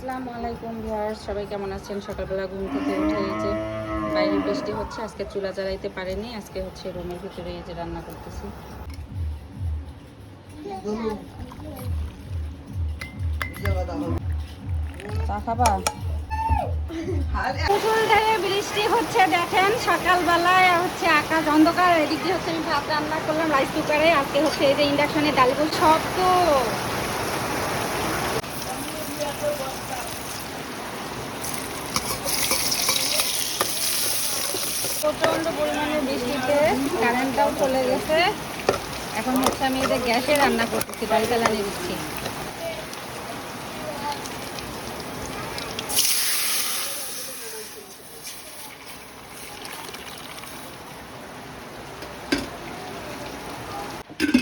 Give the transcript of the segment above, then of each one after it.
আসসালামু আলাইকুম ভিউয়ার্স, সবাই কেমন আছেন? সকালবেলা ঘুম থেকে উঠে এই বাইরে বৃষ্টি হচ্ছে, আজকে চুলা জ্বালাইতে পারেনি, আজকে হচ্ছে রুমের ভিতরে এই রান্না করতেছি। চা খাবা? বৃষ্টি হচ্ছে, দেখেন, সকালবেলায় হচ্ছে আকাশ অন্ধকার, এদিক হচ্ছে আমি ভাত রান্না করলাম, রাইস কুকারে, আজকে হচ্ছে এই যে ইন্ডাকশনে ডাল সব তো প্রচণ্ড পরিমাণে বৃষ্টিতে কারেন্টটাও চলে গেছে। এখন হচ্ছে আমি এদের গ্যাসে রান্না করতেছি বাড়ি জ্বালানি দিচ্ছি।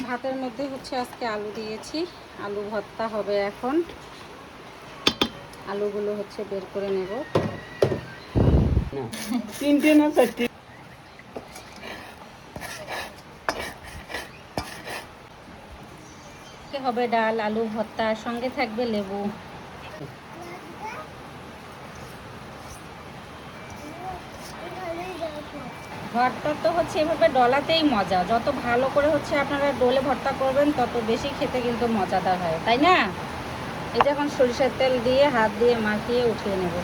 ভাতের মধ্যে হচ্ছে আজকে আলু দিয়েছি। আলু ভর্তা হবে এখন। আলুগুলো হচ্ছে বের করে নেব। তিনটে না চারটে? আজকে হবে ডাল, আলু ভর্তা, সঙ্গে থাকবে লেবু। ভর্তা তো হচ্ছে এভাবে ডলাতেই মজা। যত ভালো করে হচ্ছে আপনারা ডোলে ভর্তা করবেন, তত বেশি খেতে কিন্তু মজাদার হয়, তাই না? যে এখন সরিষার তেল দিয়ে হাত দিয়ে মাখিয়ে উঠিয়ে নেব।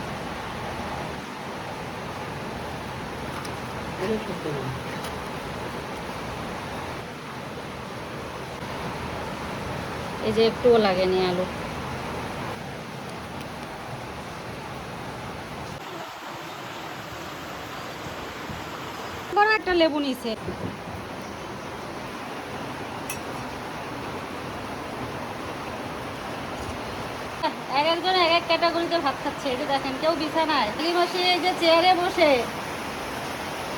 এই যে একটুও লাগেনি আলু। বড় একটা লেবু নিছে। এক একজন এক এক ক্যাটাগরিতে ভাত খাচ্ছে এটা দেখেন, কেউ বিছানায়। বসে এই যে চেয়ারে বসে।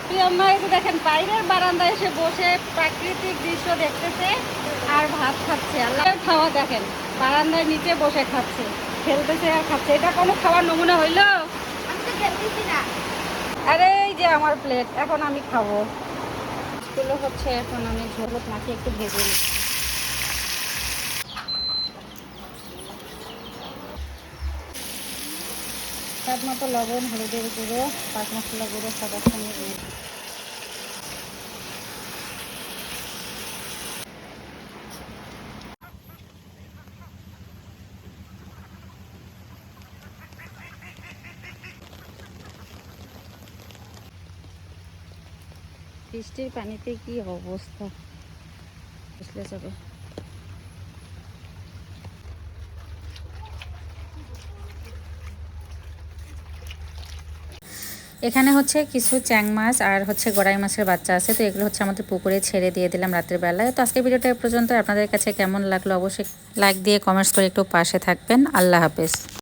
প্রিয়ম্মা যে দেখেন বাইরের বারান্দায় এসে বসে প্রাকৃতিক দৃশ্য দেখতেছে আর ভাত খাচ্ছে। আল্লাহ খাওয়া দেখেন বারান্দায় নিচে বসে খাচ্ছে। খেলতেছে আর খাচ্ছে। এটা কোনো খাওয়ার নমুনা হইল? আরে এই যে আমার প্লেট এখন আমি খাব। হচ্ছে এখন আমি ঝোলত মাখিয়ে একটু ভেজে নিই স্বাদ মতো লবণ, হলুদের গুঁড়ো পাঁচ মশলা গুঁড়ো সব একসঙ্গে দিয়ে বৃষ্টির পানিতে কি অবস্থা? বুঝলে যাবে এখানে হচ্ছে কিছু চ্যাং মাছ আর হচ্ছে গড়াই মাছের বাচ্চা আছে, তো এগুলো হচ্ছে আমাদের পুকুরে ছেড়ে দিয়ে দিলাম রাতের বেলায়। তো আজকে ভিডিওটা পর্যন্ত। আপনাদের কাছে কেমন লাগল অবশ্যই লাইক দিয়ে কমেন্টস করে একটু পাশে থাকবেন। আল্লাহ হাফেজ।